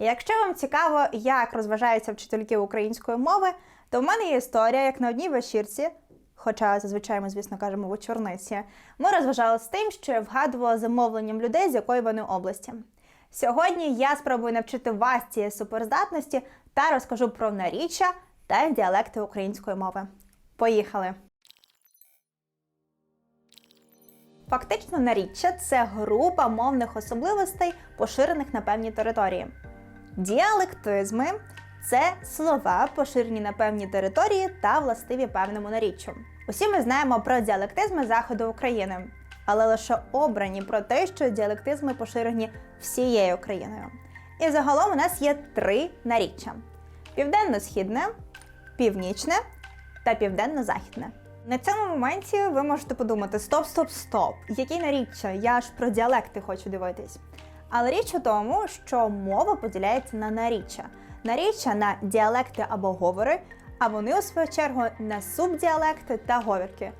І якщо вам цікаво, як розважаються вчительки української мови, то в мене є історія, як на одній вечірці, хоча зазвичай ми, звісно, кажемо вечорниці, ми розважалися тим, що я вгадувала замовленням людей, з якої вони області. Сьогодні я спробую навчити вас цієї суперздатності та розкажу про наріччя та діалекти української мови. Поїхали! Фактично, наріччя це група мовних особливостей, поширених на певній території. Діалектизми це слова, поширені на певній території та властиві певному наріччю. Усі ми знаємо про діалектизми заходу України, але лише обрані про те, що діалектизми поширені всією Україною. І загалом у нас є три наріччя: південно-східне, північне та південно-західне. На цьому моменті ви можете подумати: стоп, стоп, стоп, які наріччя? Я ж про діалекти хочу дивитись. Але річ у тому, що мова поділяється на наріччя. Наріччя на діалекти або говори, а вони, у свою чергу, на субдіалекти та говірки.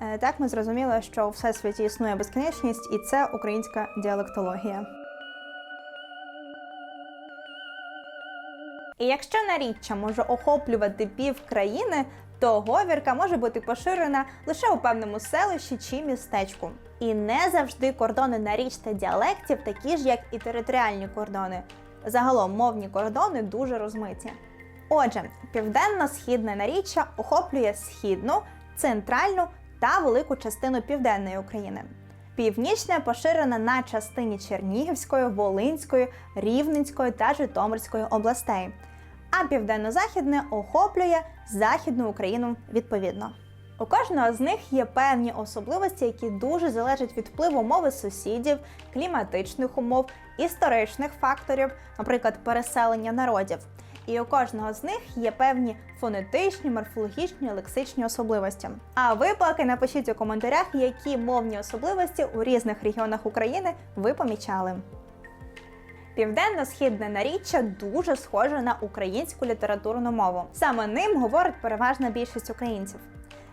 Е, Так ми зрозуміли, що у всесвіті існує безкінечність, і це українська діалектологія. І якщо наріччя може охоплювати пів країни, то говірка може бути поширена лише у певному селищі чи містечку. І не завжди кордони наріч та діалектів такі ж, як і територіальні кордони. Загалом мовні кордони дуже розмиті. Отже, південно-східне наріччя охоплює східну, центральну та велику частину південної України. Північне поширене на частині Чернігівської, Волинської, Рівненської та Житомирської областей, а південно-західне охоплює Західну Україну відповідно. У кожного з них є певні особливості, які дуже залежать від впливу мови сусідів, кліматичних умов, історичних факторів, наприклад, переселення народів. І у кожного з них є певні фонетичні, морфологічні, лексичні особливості. А ви поки напишіть у коментарях, які мовні особливості у різних регіонах України ви помічали. Південно-східне наріччя дуже схоже на українську літературну мову. Саме ним говорить переважна більшість українців.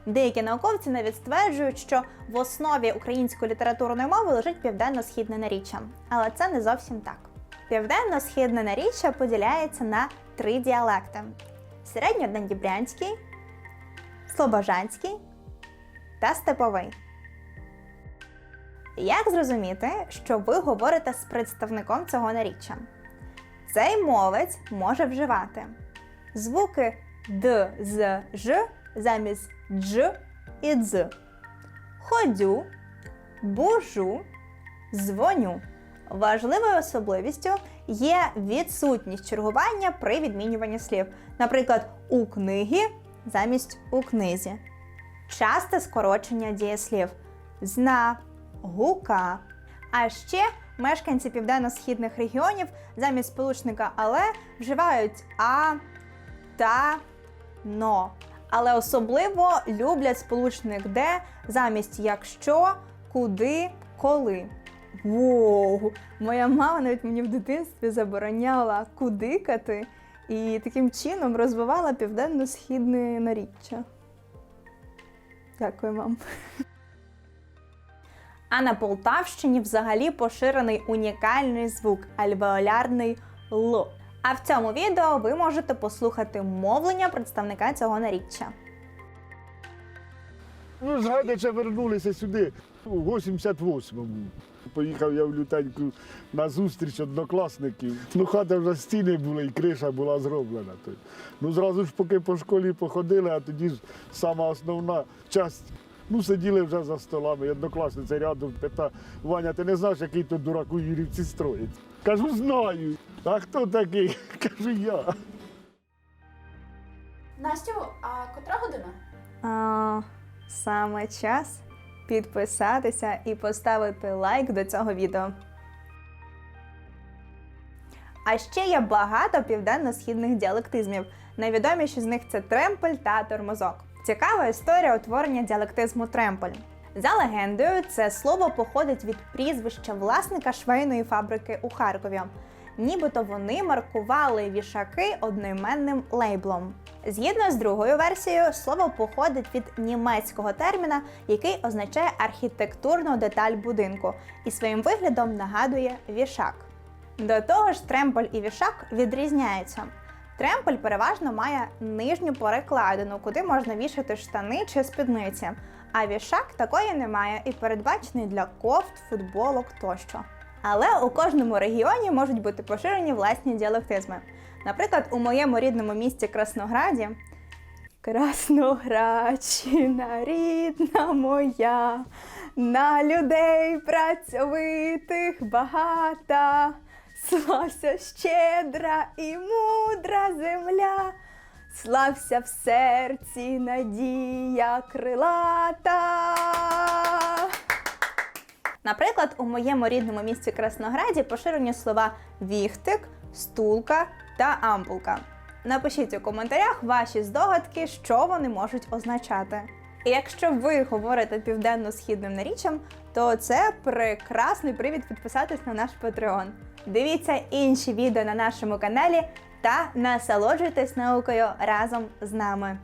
Деякі науковці навіть стверджують, що в основі української літературної мови лежить південно-східне наріччя, але це не зовсім так. Південно-східне наріччя поділяється на три діалекти: середньоднідібрянський, слобожанський та степовий. Як зрозуміти, що ви говорите з представником цього наріччя? Цей мовець може вживати звуки д, з, ж замість дж і дз, ходю, бужу, дзвоню. Важливою особливістю є відсутність чергування при відмінюванні слів. Наприклад, у книгі замість у книзі. Часте скорочення дієслів зна, гука. А ще мешканці південно-східних регіонів замість сполучника але вживають а, та, но. Але особливо люблять сполучник де замість якщо, куди, коли. Воу! Моя мама навіть мені в дитинстві забороняла кудикати і таким чином розвивала південно-східне наріччя. Дякую вам. А на Полтавщині взагалі поширений унікальний звук альвеолярний Л. А в цьому відео ви можете послухати мовлення представника цього наріччя. Ну, з вернулися сюди у 88-му. Поїхав я в лютеньку на зустріч однокласників. Ну, хата вже стіни були і криша була зроблена. Ну, зразу ж поки по школі походили, а тоді ж сама основна часть. Ну, сиділи вже за столами, і однокласниця рядом питає, Ваня, ти не знаєш, який тут дурак у Юрівці строїть? Кажу, знаю. А хто такий? Кажу, я. Настю, а котра година? А, саме час підписатися і поставити лайк до цього відео. А ще є багато південно-східних діалектизмів. Найвідоміші з них це тремпель та тормозок. Цікава історія утворення діалектизму тремпель. За легендою, це слово походить від прізвища власника швейної фабрики у Харкові. Нібито вони маркували вішаки одноіменним лейблом. Згідно з другою версією, слово походить від німецького терміна, який означає архітектурну деталь будинку, і своїм виглядом нагадує вішак. До того ж, тремполь і вішак відрізняються. Тремполь переважно має нижню перекладину, куди можна вішати штани чи спідниці. А вішак такої немає і передбачений для кофт, футболок тощо. Але у кожному регіоні можуть бути поширені власні діалектизми. Наприклад, у моєму рідному місті Краснограді Красноградщина рідна моя, на людей працьовитих багата, слався щедра і мудра земля, слався в серці надія крилата. Наприклад, у моєму рідному місті Краснограді поширені слова віхтик, стулка та ампулка. Напишіть у коментарях ваші здогадки, що вони можуть означати. І якщо ви говорите південно-східним наріччям, то це прекрасний привід підписатись на наш Patreon. Дивіться інші відео на нашому каналі та насолоджуйтесь наукою разом з нами.